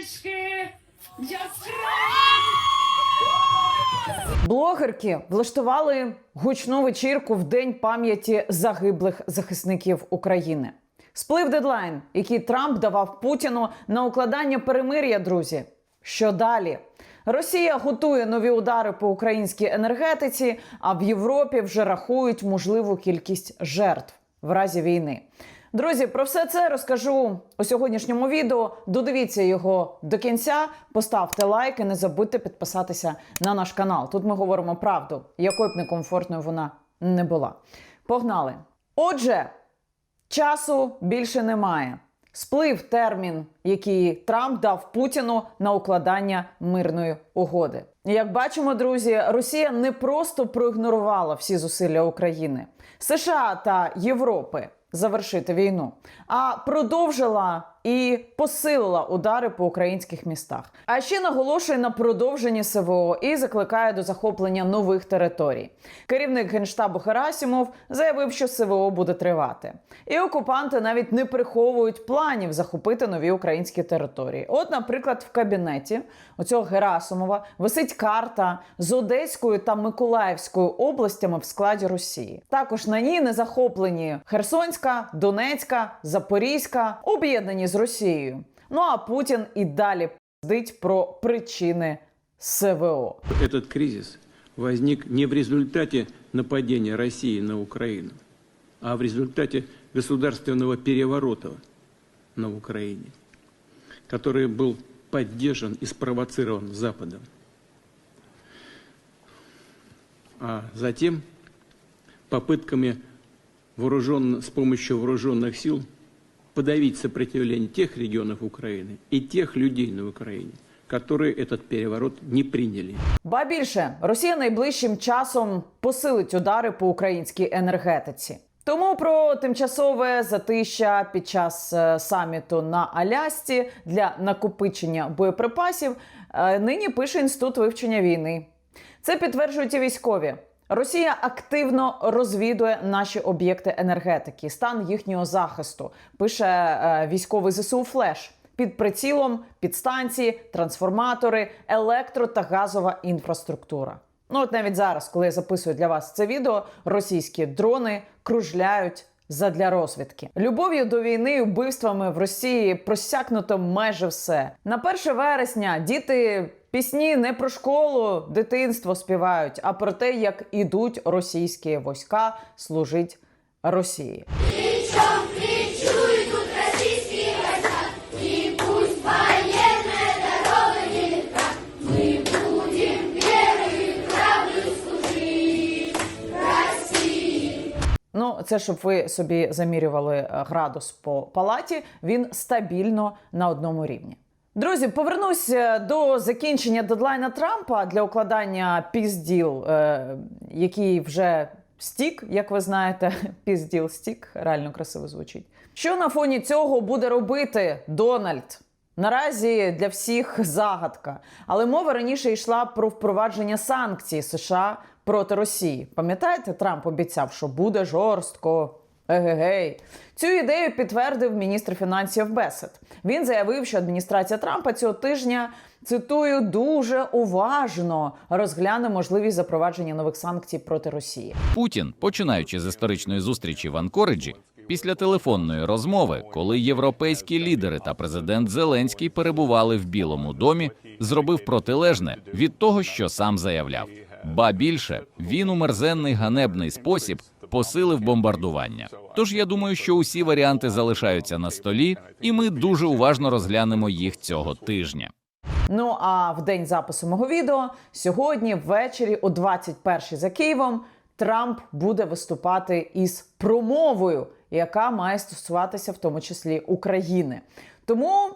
трішки яскраво. Блогерки влаштували гучну вечірку в день пам'яті загиблих захисників України. Сплив дедлайн, який Трамп давав Путіну на укладання перемир'я. Друзі, що далі? Росія готує нові удари по українській енергетиці, а в Європі вже рахують можливу кількість жертв в разі війни. Друзі, про все це розкажу у сьогоднішньому відео. Додивіться його до кінця, поставте лайк і не забудьте підписатися на наш канал. Тут ми говоримо правду, якою б некомфортною вона не була. Погнали! Отже, часу більше немає. Сплив термін, який Трамп дав Путіну на укладання мирної угоди. Як бачимо, друзі, Росія не просто проігнорувала всі зусилля України, США та Європи завершити війну, а продовжила і посилила удари по українських містах. А ще наголошує на продовженні СВО і закликає до захоплення нових територій. Керівник генштабу Герасімов заявив, що СВО буде тривати. І окупанти навіть не приховують планів захопити нові українські території. От, наприклад, в кабінеті оцього Герасимова висить карта з Одеською та Миколаївською областями в складі Росії. Також на ній не захоплені Херсонська, Донецька, Запорізька, об'єднані з Росією. Ну а Путін і далі пиздить про причини СВО. Этот кризис возник не в результате нападения России на Украину, а в результате государственного переворота на Украине, который был поддержан и спровоцирован Западом. А затем попытками вооружен- с помощью вооруженных сил подавить сопротивление тех регионов Украины и тех людей на Украине, которые этот переворот не приняли. Ба більше Росія найближчим часом посилить удари по українській енергетиці. Тому про тимчасове затища під час е, саміту на Алясці для накопичення боєприпасів е, нині пише інститут вивчення війни. Це підтверджують і військові. Росія активно розвідує наші об'єкти енергетики, стан їхнього захисту. Пише е, військовий ЗСУ Флеш під прицілом підстанції, трансформатори, електро та газова інфраструктура. Ну от навіть зараз, коли я записую для вас це відео, російські дрони кружляють задля розвідки. Любов'ю до війни і вбивствами в Росії просякнуто майже все. На 1 вересня діти пісні не про школу, дитинство співають, а про те, як ідуть російські війська служить Росії. Ну, це щоб ви собі замірювали е, градус по палаті, він стабільно на одному рівні. Друзі, повернуся до закінчення дедлайна Трампа для укладання пізділ, е, який вже стік, як ви знаєте, пізділ стік, реально красиво звучить. Що на фоні цього буде робити Дональд? Наразі для всіх загадка. Але мова раніше йшла про впровадження санкцій США проти Росії. Пам'ятаєте, Трамп обіцяв, що буде жорстко. Егегей. Цю ідею підтвердив міністр фінансів Бесет. Він заявив, що адміністрація Трампа цього тижня цитую дуже уважно розгляне можливість запровадження нових санкцій проти Росії. Путін, починаючи з історичної зустрічі в Анкориджі, після телефонної розмови, коли європейські лідери та президент Зеленський перебували в Білому домі, зробив протилежне від того, що сам заявляв. Ба більше він у мерзенний ганебний спосіб посилив бомбардування. Тож я думаю, що усі варіанти залишаються на столі, і ми дуже уважно розглянемо їх цього тижня. Ну а в день запису мого відео сьогодні ввечері о 21-й за Києвом Трамп буде виступати із промовою, яка має стосуватися в тому числі України. Тому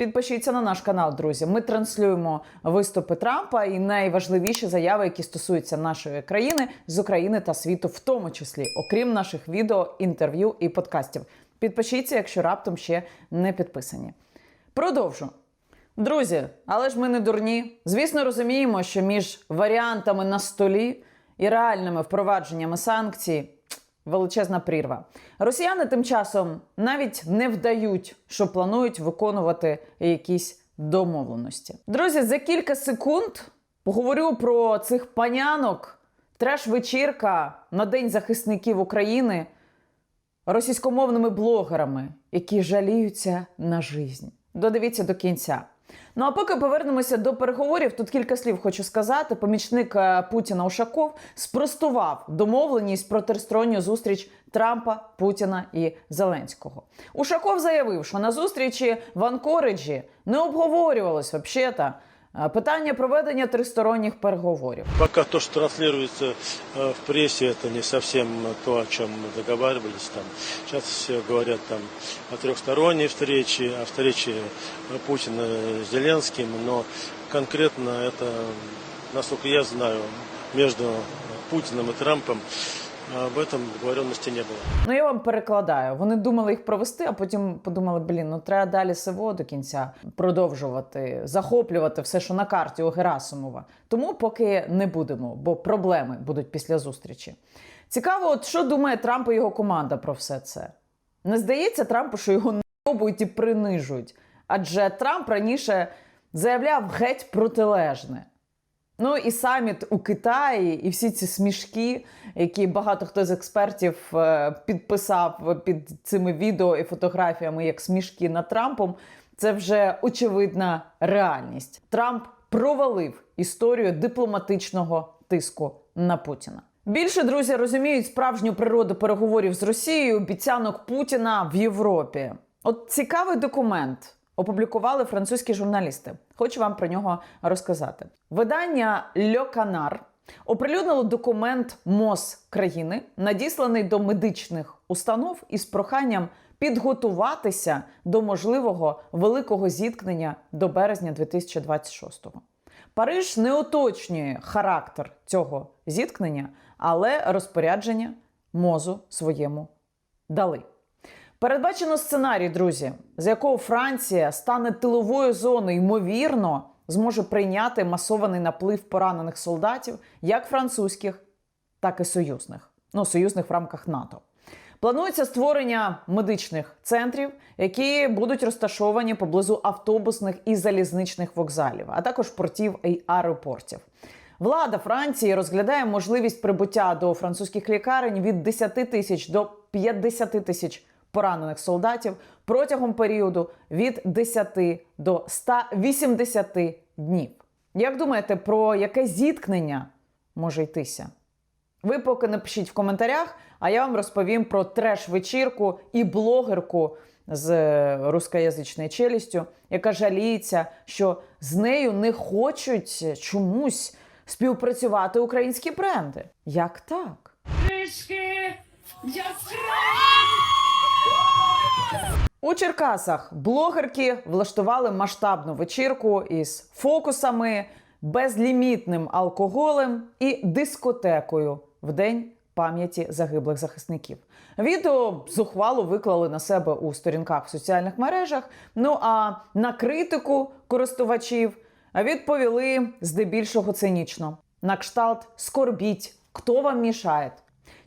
підпишіться на наш канал, друзі. Ми транслюємо виступи Трампа і найважливіші заяви, які стосуються нашої країни з України та світу, в тому числі, окрім наших відео, інтерв'ю і подкастів. Підпишіться, якщо раптом ще не підписані. Продовжу. Друзі, але ж ми не дурні. Звісно, розуміємо, що між варіантами на столі і реальними впровадженнями санкцій величезна прірва. Росіяни тим часом навіть не вдають, що планують виконувати якісь домовленості. Друзі, за кілька секунд поговорю про цих панянок. Треш-вечірка на День захисників України російськомовними блогерами, які жаліються на жизнь. Додивіться до кінця. Ну а поки повернемося до переговорів, тут кілька слів хочу сказати. Помічник е, Путіна Ушаков спростував домовленість про тристоронню зустріч Трампа, Путіна і Зеленського. Ушаков заявив, що на зустрічі в Анкориджі не обговорювалось взагалі питання проведення тристоронніх переговорів. Пока то, что транслируется э, в прессе, это не совсем то, о чем мы договаривались. Там. Сейчас все говорят там, о трехсторонней встрече, о встрече э, Путина с Зеленским, но конкретно это, насколько я знаю, между Путиным и Трампом э, об этом договоренности не было. Ну я вам перекладаю. Вони думали їх провести, а потім подумали: блін, ну треба далі СВО до кінця продовжувати, захоплювати все, що на карті у Герасимова. Тому поки не будемо, бо проблеми будуть після зустрічі. Цікаво, от що думає Трамп і його команда про все це. Не здається Трампу, що його набують і принижують. Адже Трамп раніше заявляв геть протилежне. Ну і саміт у Китаї, і всі ці смішки, які багато хто з експертів е, підписав під цими відео і фотографіями як смішки над Трампом, це вже очевидна реальність. Трамп провалив історію дипломатичного тиску на Путіна. Більше друзі розуміють справжню природу переговорів з Росією, обіцянок Путіна в Європі. От цікавий документ опублікували французькі журналісти. Хочу вам про нього розказати. Видання Le Canard оприлюднило документ МОЗ країни, надісланий до медичних установ із проханням підготуватися до можливого великого зіткнення до березня 2026-го. Париж не уточнює характер цього зіткнення, але розпорядження мозу своєму дали. Передбачено сценарій, друзі, з якого Франція стане тиловою зоною, ймовірно, зможе прийняти масований наплив поранених солдатів, як французьких, так і союзних. Ну, союзних в рамках НАТО. Планується створення медичних центрів, які будуть розташовані поблизу автобусних і залізничних вокзалів, а також портів і аеропортів. Влада Франції розглядає можливість прибуття до французьких лікарень від 10 тисяч до 50 тисяч поранених солдатів протягом періоду від 10 до 180 днів. Як думаєте, про яке зіткнення може йтися? Ви поки напишіть в коментарях, а я вам розповім про треш-вечірку і блогерку з е, рускоязичною челюстю, яка жаліється, що з нею не хочуть чомусь співпрацювати українські бренди. Як так? Трішки яскраво. У Черкасах блогерки влаштували масштабну вечірку із фокусами, безлімітним алкоголем і дискотекою в день пам'яті загиблих захисників. Відео зухвало виклали на себе у сторінках в соціальних мережах. Ну а на критику користувачів відповіли здебільшого цинічно. На кшталт скорбіть, хто вам мішає.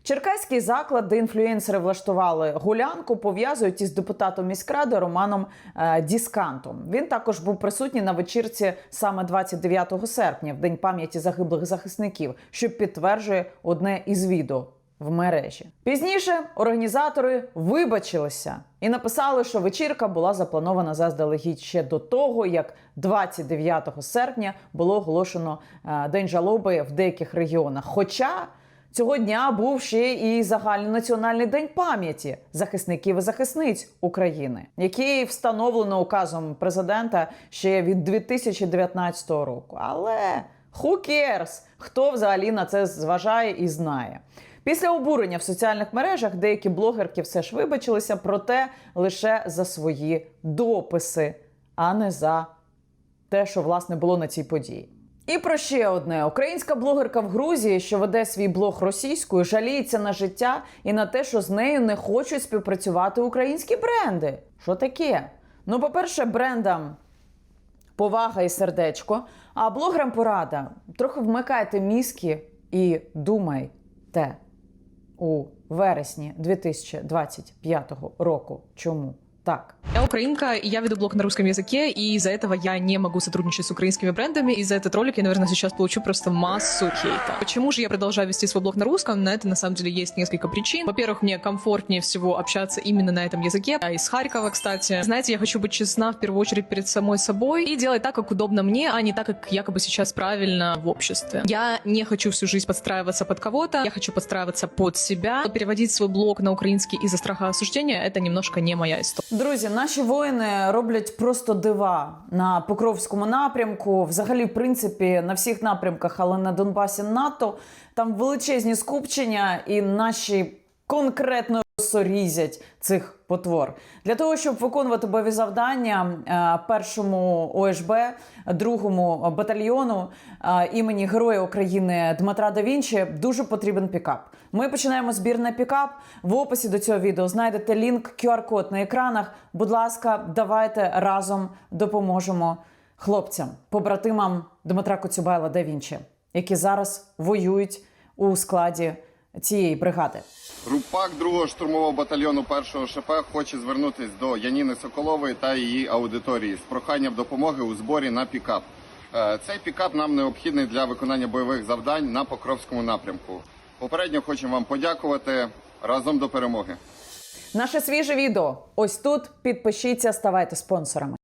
Черкаський заклад, де інфлюенсери влаштували гулянку, пов'язують із депутатом міськради Романом е, Діскантом. Він також був присутній на вечірці саме 29 серпня, в день пам'яті загиблих захисників, що підтверджує одне із відео в мережі. Пізніше організатори вибачилися і написали, що вечірка була запланована заздалегідь ще до того, як 29 серпня було оголошено е, день жалоби в деяких регіонах. Хоча Цього дня був ще і загальнонаціональний день пам'яті захисників і захисниць України, який встановлено указом президента ще від 2019 року. Але who cares? хто взагалі на це зважає і знає. Після обурення в соціальних мережах деякі блогерки все ж вибачилися, проте лише за свої дописи, а не за те, що власне було на цій події. І про ще одне: українська блогерка в Грузії, що веде свій блог російською, жаліється на життя і на те, що з нею не хочуть співпрацювати українські бренди. Що таке? Ну, по-перше, брендам повага і сердечко, а блогерам порада. Трохи вмикайте мізки і думайте у вересні 2025 року. Чому? Так. Я украинка, и я веду блог на русском языке, и из-за этого я не могу сотрудничать с украинскими брендами. И за этот ролик я, наверное, сейчас получу просто массу хейта. Почему же я продолжаю вести свой блог на русском? На это, на самом деле, есть несколько причин. Во-первых, мне комфортнее всего общаться именно на этом языке. Я из Харькова, кстати. Знаете, я хочу быть честна в первую очередь перед самой собой и делать так, как удобно мне, а не так, как якобы сейчас правильно в обществе. Я не хочу всю жизнь подстраиваться под кого-то, я хочу подстраиваться под себя. Переводить свой блог на украинский из-за страха осуждения — это немножко не моя история. Друзі, наші воїни роблять просто дива на Покровському напрямку. Взагалі, в принципі, на всіх напрямках, але на Донбасі НАТО там величезні скупчення, і наші конкретно сорізять цих потвор для того, щоб виконувати бойові завдання е, першому ОШБ, другому батальйону е, імені Героя України Дмитра да Вінчі дуже потрібен пікап. Ми починаємо збір на пікап. В описі до цього відео знайдете лінк, QR-код на екранах. Будь ласка, давайте разом допоможемо хлопцям, побратимам Дмитра Коцюбайла да Вінчі, які зараз воюють у складі цієї бригади. Рупак 2-го штурмового батальйону 1-го ШП хоче звернутися до Яніни Соколової та її аудиторії з проханням допомоги у зборі на пікап. Е, Цей пікап нам необхідний для виконання бойових завдань на Покровському напрямку. Попередньо хочемо вам подякувати разом до перемоги. Наше свіже відео ось тут. Підпишіться, ставайте спонсорами.